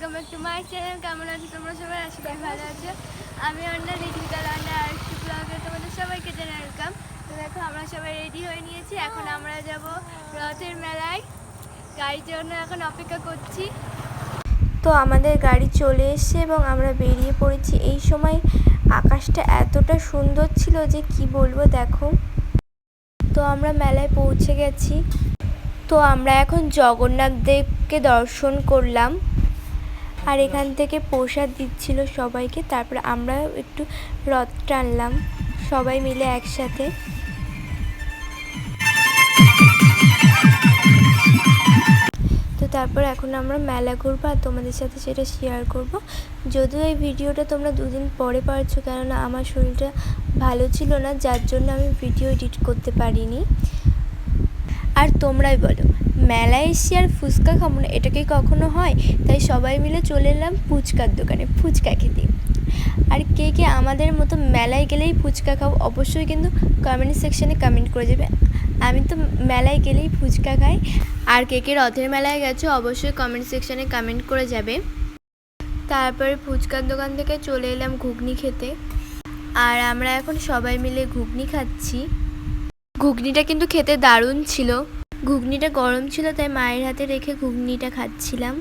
Welcome back to my channel. কেমন আছো? তোমরা সবাই? করি ভালো আছো। আমি অন্য রিটিকা লান্ডা আর একটু ব্লগে তোমাদের সবাইকে জানাই ওয়েলকাম। তো দেখো, আমরা সবাই রেডি হয়ে নিয়েছি। এখন আমরা যাব রথের মেলায়। গাড়ির জন্য এখন অপেক্ষা করছি। তো আমাদের গাড়ি চলে এসেছে এবং আমরা বেরিয়ে পড়েছি। এই সময় আকাশটা এতটা সুন্দর ছিল যে কি বলব, দেখো। তো আমরা মেলায় পৌঁছে গেছি। তো আমরা এখন জগন্নাথ দেবকে দর্শন করলাম। আর এখান থেকে প্রসাদ দিচ্ছিল সবাইকে। তারপর আমরা একটু রথ টানলাম সবাই মিলে একসাথে। তো তারপর এখন আমরা মেলা ঘুরবো আর তোমাদের সাথে সেটা শেয়ার করব। যদিও এই ভিডিওটা তোমরা দুদিন পরে পারছ, কেননা আমার শরীরটা ভালো ছিল না, যার জন্য আমি ভিডিও এডিট করতে পারিনি। আর তোমরাই বলো। মেলায় এসে আর ফুচকা খাব না, এটা কি কখনো হয়? তাই সবাই মিলে চলে এলাম ফুচকার দোকানে, ফুচকা খেতে। আর কে কে আমাদের মতো মেলায় গেলেই ফুচকা খাব অবশ্যই কিন্তু কমেন্ট সেকশানে কমেন্ট করে যাবে। আমি তো মেলায় গেলেই ফুচকা খাই। আর কে কে রথের মেলায় গেছো, অবশ্যই কমেন্ট সেকশানে কমেন্ট করে যাবে। তারপরে ফুচকার দোকান থেকে চলে এলাম ঘুগনি খেতে। আর আমরা এখন সবাই মিলে ঘুগনি খাচ্ছি। ঘুগনিটা কিন্তু খেতে দারুণ ছিল। ঘুগনিটা গরম ছিল, তাই মায়ের হাতে রেখে ঘুগনিটা খাচ্ছিলাম।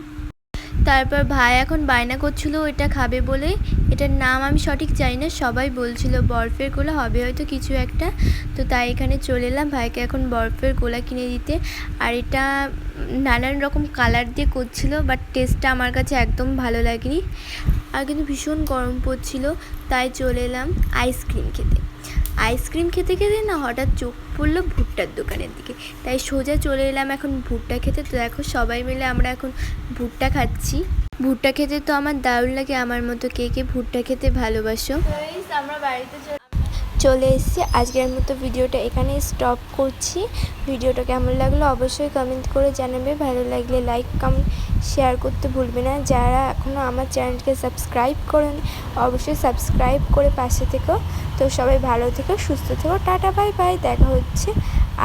তারপর ভাই এখন বায়না করছিল এটা খাবে বলে। এটার নাম আমি সঠিক জানি না, সবাই বলছিল, বরফের গোলা হবে হয়তো কিছু একটা। তো তাই এখানে চলে এলাম ভাইকে এখন বরফের গোলা কিনে দিতে। আর এটা নানান রকম কালার দিয়ে করছিল, বাট টেস্টটা আমার কাছে একদম ভালো লাগেনি। আর কিন্তু ভীষণ গরম পড়ছিল, তাই চলে এলাম আইসক্রিম খেতে। আইসক্রিম খেতে খেতে না হঠাৎ চোখ পড়ল ভুট্টার দোকানের দিকে। তাই সোজা চলে এলাম এখন ভুট্টা খেতে। তো দেখো সবাই মিলে আমরা এখন ভুট্টা খাচ্ছি। ভুট্টা খেতে তো আমার দারুণ লাগে। আমার মতো কে কে ভুট্টা খেতে ভালোবাসো? আমরা বাড়িতে চলে এসেছি। আজকের মতো ভিডিওটা এখানে স্টপ করছি। ভিডিওটা কেমন লাগল অবশ্যই কমেন্ট করে জানাবে। ভালো লাগলে লাইক কমেন্ট শেয়ার করতে ভুলবে না। যারা এখনও আমার চ্যানেলকে সাবস্ক্রাইব করেন, অবশ্যই সাবস্ক্রাইব করে পাশে থেকো। তো সবাই ভালো থেকো, সুস্থ থেকো। টাটা বাই বাই দেখা হচ্ছে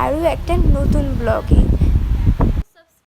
আরও একটা নতুন ব্লগে